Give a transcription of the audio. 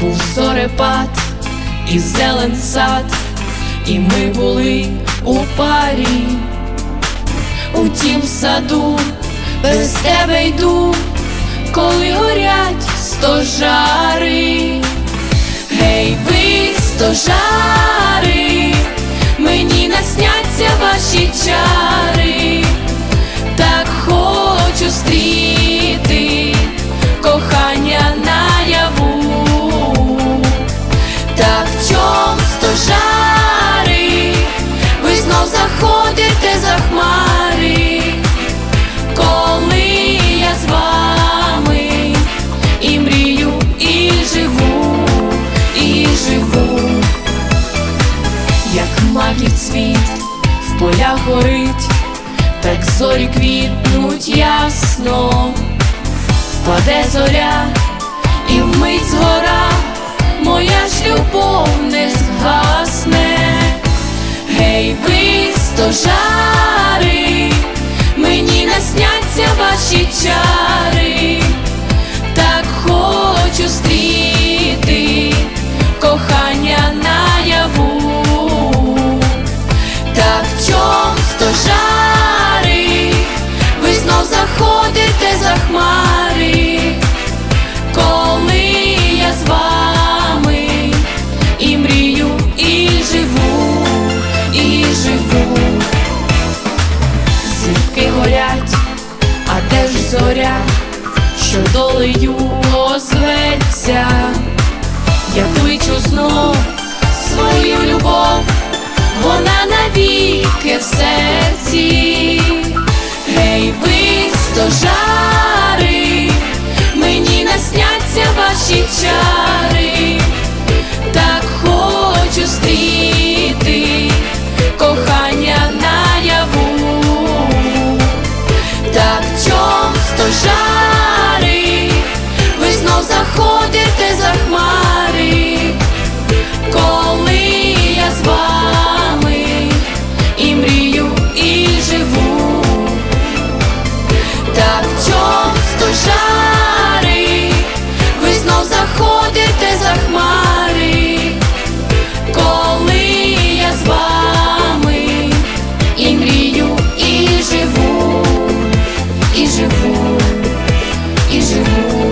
Був зорепад і зелен сад, і ми були у парі, у тім саду без тебе йду, коли стожари, гей, ви стожари, мені насняться ваші чари, так хочу стріти кохання наяву. Так в чом стожари, ви знов заходите за хмари, маків цвіт в полях горить, так зорі квітнуть ясно, впаде зоря і вмить згора моя ж любов не згасне. Гей, ви стожари, мені насняться ваші чари, живу, Зірки горять, а де ж зоря, що долею озветься, я кличу знов свою любов, вона навіки в серці, гей, ви стожари, мені насняться ваші чари. шари, ви знов заходите за хмари, коли я з вами і мрію, і живу, так чом сто шари, ви знов заходите за хмари, коли я з вами і мрію, і живу. і живу. is you.